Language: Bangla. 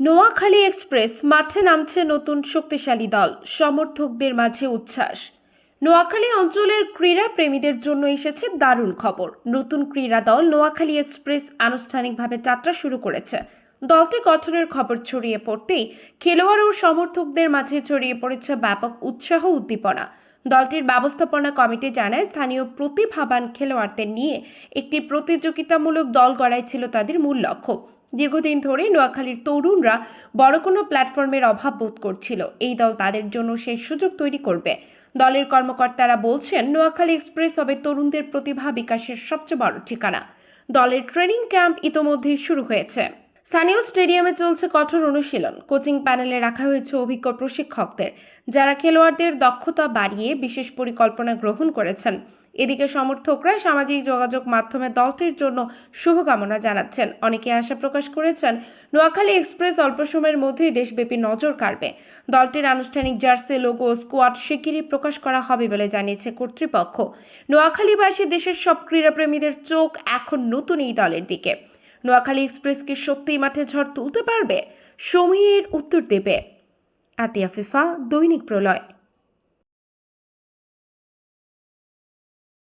নোয়াখালী এক্সপ্রেস মাঠে নামছে নতুন শক্তিশালী দল, সমর্থকদের মাঝে উচ্ছ্বাস। নোয়াখালী অঞ্চলের ক্রীড়া প্রেমীদের জন্য এসেছে দারুণ খবর। নতুন ক্রীড়া দল নোয়াখালী এক্সপ্রেস আনুষ্ঠানিকভাবে যাত্রা শুরু করেছে। দলটি গঠনের খবর ছড়িয়ে পড়তেই খেলোয়াড় ও সমর্থকদের মাঝে ছড়িয়ে পড়েছে ব্যাপক উৎসাহ উদ্দীপনা। দলটির ব্যবস্থাপনা কমিটি জানায়, স্থানীয় প্রতিভাবান খেলোয়াড়দের নিয়ে একটি প্রতিযোগিতামূলক দল গড়াই ছিল তাদের মূল লক্ষ্য। দীর্ঘদিন ধরে নোয়াখালীর তরুণরা বড় কোনো প্ল্যাটফর্মের অভাব বোধ করছিল। এই দল তাদের জন্য সেই সুযোগ তৈরি করবে। দলের কর্মকর্তারা বলছেন, নোয়াখালী এক্সপ্রেস হবে তরুণদের প্রতিভা বিকাশের সবচেয়ে বড় ঠিকানা। দলের ট্রেনিং ক্যাম্প ইতোমধ্যেই শুরু হয়েছে। স্থানীয় স্টেডিয়ামে চলছে কঠোর অনুশীলন। কোচিং প্যানেলে রাখা হয়েছে অভিজ্ঞ প্রশিক্ষকদের, যারা খেলোয়াড়দের দক্ষতা বাড়িয়ে বিশেষ পরিকল্পনা গ্রহণ করেছেন। এদিকে সমর্থকরা সামাজিক যোগাযোগ মাধ্যমে দলটির জন্য শুভকামনা জানাচ্ছেন। অনেকে আশা প্রকাশ করেছেন, নোয়াখালী এক্সপ্রেস অল্প সময়ের মধ্যেই দেশব্যাপী নজর কাড়বে। দলটির আনুষ্ঠানিক জার্সি লোগো স্কোয়াড শিগগিরই প্রকাশ করা হবে বলে জানিয়েছে কর্তৃপক্ষ। নোয়াখালীবাসী দেশের সব ক্রীড়াপ্রেমীদের চোখ এখন নতুন এই দলের দিকে। নোয়াখালী এক্সপ্রেস কি মাঠে ঝড় তুলতে পারবে? সময়ের উত্তর দেবে। আতিয়া ফিফা দৈনিক প্রলয়।